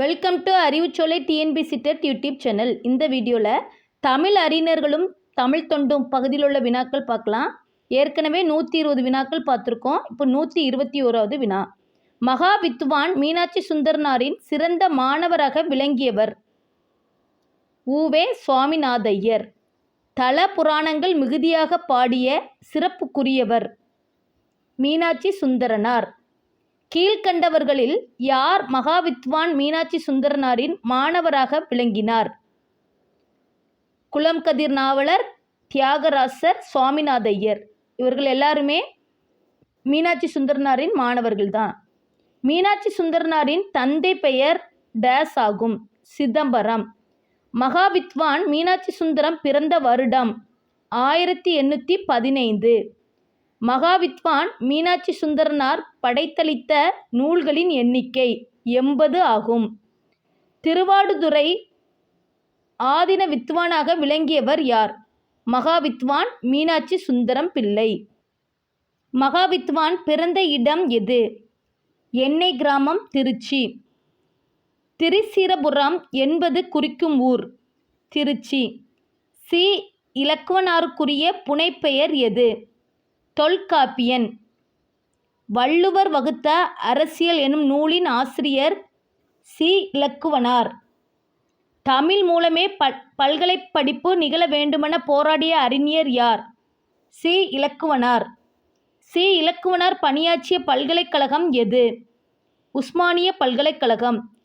Welcome to Arivucholai TNPSC TET YouTube channel இந்த வீடியோவில் தமிழ் அறிஞர்களும் தமிழ் தொண்டும் பகுதியில் உள்ள வினாக்கள் பார்க்கலாம். ஏற்கனவே நூற்றி இருபது வினாக்கள் பார்த்துருக்கோம். இப்போ நூற்றி இருபத்தி ஓராவது வினா. மகா வித்வான் மீனாட்சி சுந்தரனாரின் சிறந்த மாணவராக விளங்கியவர். ஊவே சுவாமிநாதையர். தல புராணங்கள் மிகுதியாக பாடிய சிறப்புக்குரியவர். மீனாட்சி சுந்தரனார். கீழ்கண்டவர்களில் யார் மகாவித்வான் மீனாட்சி சுந்தரனாரின் மாணவராக விளங்கினார்? குளம் கதிர் நாவலர் தியாகராசர் சுவாமிநாதையர். இவர்கள் எல்லாருமே மீனாட்சி சுந்தரனாரின் மாணவர்கள்தான். மீனாட்சி சுந்தரனாரின் தந்தை பெயர் டேஸ் ஆகும். சிதம்பரம். மகாவித்வான் மீனாட்சி சுந்தரம் பிறந்த வருடம் ஆயிரத்தி எண்ணூற்றி பதினைந்து. மகாவித்வான் மீனாட்சி சுந்தரனார் படைத்தளித்த நூல்களின் எண்ணிக்கை எண்பது ஆகும். திருவாடுதுறை ஆதின வித்வானாக விளங்கியவர் யார்? மகாவித்வான் மீனாட்சி சுந்தரம் பிள்ளை. மகாவித்வான் பிறந்த இடம் எது? எண்ணெய் கிராமம் திருச்சி. திரிசீரபுரம் என்பது குறிக்கும் ஊர் திருச்சி. சி. இலக்குவனாருக்குரிய புனைப்பெயர் எது? தொல்காப்பியன். வள்ளுவர் வகுத்த அரசியல் எனும் நூலின் ஆசிரியர் சி. இலக்குவனார். தமிழ் மூலமே ப பல்கலை படிப்பு நிகழ வேண்டுமென போராடிய அறிஞர் யார்? சி. இலக்குவனார். சி. இலக்குவனார் பணியாற்றிய பல்கலைக்கழகம் எது? உஸ்மானிய பல்கலைக்கழகம்.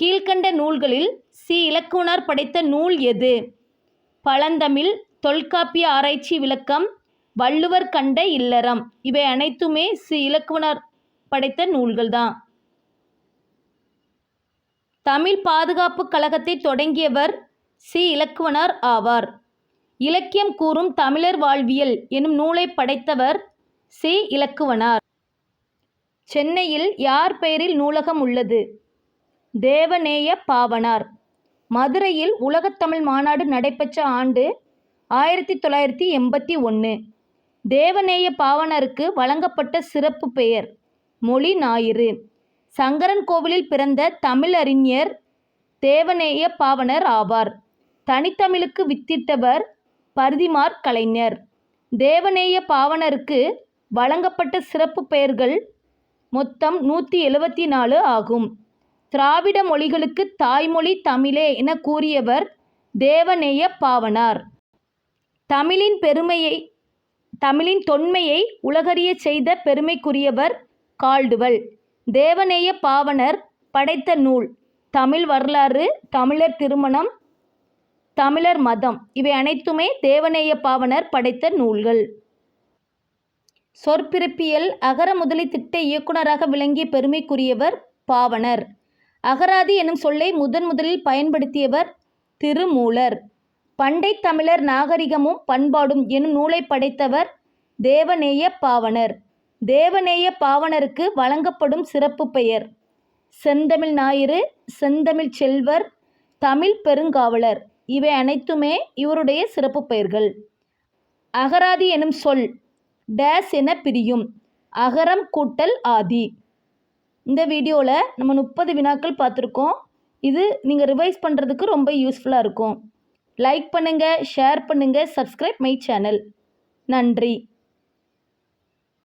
கீழ்கண்ட நூல்களில் சி. இலக்குவனார் படைத்த நூல் எது? பழந்தமிழ் தொல்காப்பிய ஆராய்ச்சி விளக்கம் வள்ளுவர் கண்ட இல்லறம். இவை அனைத்துமே சி இலக்குவனர் படைத்த நூல்கள்தான். தமிழ் பாதுகாப்பு கழகத்தை தொடங்கியவர் சி இலக்குவனார் ஆவார். இலக்கியம் கூறும் தமிழர் வாழ்வியல் எனும் நூலை படைத்தவர் சி இலக்குவனார். சென்னையில் யார் பெயரில் நூலகம் உள்ளது? தேவநேய பாவனார். மதுரையில் உலகத்தமிழ் மாநாடு நடைபெற்ற ஆண்டு ஆயிரத்தி தொள்ளாயிரத்தி எண்பத்தி ஒன்று தேவநேய பாவனருக்கு வழங்கப்பட்ட சிறப்பு பெயர் மொழி ஞாயிறு. சங்கரன் கோவிலில் பிறந்த தமிழறிஞர் தேவநேய பாவனர் ஆவார். தனித்தமிழுக்கு வித்திட்டவர் பரிதிமார் கலைஞர். தேவநேய பாவனருக்கு வழங்கப்பட்ட சிறப்பு பெயர்கள் மொத்தம் நூற்றி எழுபத்தி நாலு ஆகும். திராவிட மொழிகளுக்கு தாய்மொழி தமிழே என கூறியவர் தேவநேய பாவனார். தமிழின் பெருமையை தமிழின் தொன்மையை உலகறிய செய்த பெருமைக்குரியவர் கால்டுவல். தேவநேய பாவனர் படைத்த நூல். தமிழ் வரலாறு தமிழர் திருமணம் தமிழர் மதம். இவை அனைத்துமே தேவநேய பாவனர் படைத்த நூல்கள். சொற்பிறப்பியல் அகர முதலி திட்ட இயக்குனராக விளங்கிய பெருமைக்குரியவர் பாவனர். அகராதி எனும் சொல்லை முதன் முதலில் பயன்படுத்தியவர் திருமூலர். பண்டை தமிழர் நாகரிகமும் பண்பாடும் எனும் நூலை படைத்தவர் தேவநேய பாவனர். தேவநேய பாவனருக்கு வழங்கப்படும் சிறப்பு பெயர். செந்தமிழ் ஞாயிறு செந்தமிழ் செல்வர் தமிழ் பெருங்காவலர். இவை அனைத்துமே இவருடைய சிறப்பு பெயர்கள். அகராதி எனும் சொல் டேஸ் என பிரியும். அகரம் கூட்டல் ஆதி. இந்த வீடியோவில் நம்ம முப்பது வினாக்கள் பார்த்துருக்கோம். இது நீங்கள் ரிவைஸ் பண்ணுறதுக்கு ரொம்ப யூஸ்ஃபுல்லாக இருக்கும். லைக் பண்ணுங்கள் ஷேர் பண்ணுங்கள் சப்ஸ்கிரைப் மை சேனல் நன்றி.